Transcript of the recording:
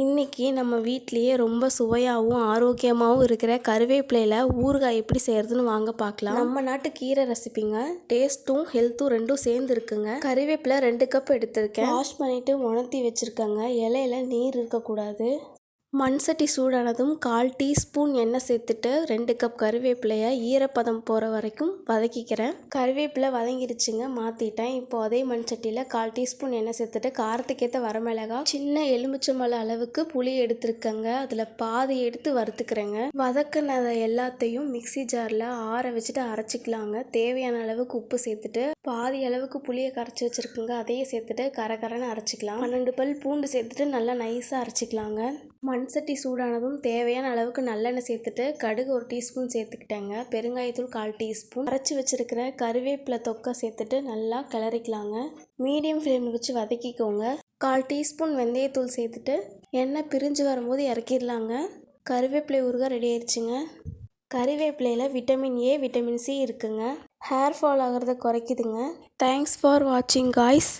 இன்னைக்கு நம்ம வீட்லேயே ரொம்ப சுவையாகவும் ஆரோக்கியமாகவும் இருக்கிற கருவேப்பிலையில் ஊறுகாய் எப்படி செய்கிறதுன்னு வாங்க பார்க்கலாம். நம்ம நாட்டு கீரை ரெசிபிங்க டேஸ்ட்டும் ஹெல்த்தும் ரெண்டும் சேர்ந்து இருக்குங்க. கருவேப்பிலை ரெண்டு கப் எடுத்திருக்கேன். வாஷ் பண்ணிவிட்டு உணர்த்தி வச்சுருக்கேங்க. இலையில நீர் இருக்கக்கூடாது. மண் சட்டி சூடானதும் கால் டீஸ்பூன் எண்ணெய் சேர்த்துட்டு ரெண்டு கப் கருவேப்பிலையை ஈரப்பதம் போகிற வரைக்கும் வதக்கிக்கிறேன். கருவேப்பிலை வதங்கிடுச்சுங்க மாற்றிட்டேன். இப்போ அதே மண் சட்டியில் கால் டீஸ்பூன் எண்ணெய் சேர்த்துட்டு காரத்துக்கேற்ற வரமிளகா சின்ன எலுமிச்சம்பழ அளவுக்கு புளி எடுத்துருக்கேங்க. அதில் பாதி எடுத்து வறுத்துக்கிறேங்க. வதக்கினதை எல்லாத்தையும் மிக்சி ஜாரில் ஆற வச்சுட்டு அரைச்சிக்கலாங்க. தேவையான அளவுக்கு உப்பு சேர்த்துட்டு பாதி அளவுக்கு புளியை கரைச்சி வச்சுருக்குங்க. அதையும் சேர்த்துட்டு கரகரன்னு அரைச்சிக்கலாம். பன்னெண்டு பல் பூண்டு சேர்த்துட்டு நல்லா நைஸாக அரைச்சிக்கலாங்க. மண் சட்டி சூடானதும் தேவையான அளவுக்கு நல்லெண்ணெய் சேர்த்துட்டு கடுகு ஒரு டீஸ்பூன் சேர்த்துக்கிட்டேங்க. பெருங்காயத்தூள் கால் டீஸ்பூன். அரைச்சி வச்சுருக்கிற கருவேப்பிலை தொக்கை சேர்த்துட்டு நல்லா கிளறிக்கலாங்க. மீடியம் ஃப்ளேமில் வச்சு வதக்கிக்கோங்க. கால் டீஸ்பூன் வெந்தயத்தூள் சேர்த்துட்டு எண்ணெய் பிரிஞ்சு வரும்போது இறக்கிடலாங்க. கருவேப்பிலை ஊறுகாய் ரெடி ஆயிடுச்சுங்க. கறிவேப்பிலையில் விட்டமின் ஏ விட்டமின் சி இருக்குங்க. ஹேர் ஃபால் ஆகிறத குறைக்குதுங்க. தேங்க்ஸ் ஃபார் வாட்சிங் காய்ஸ்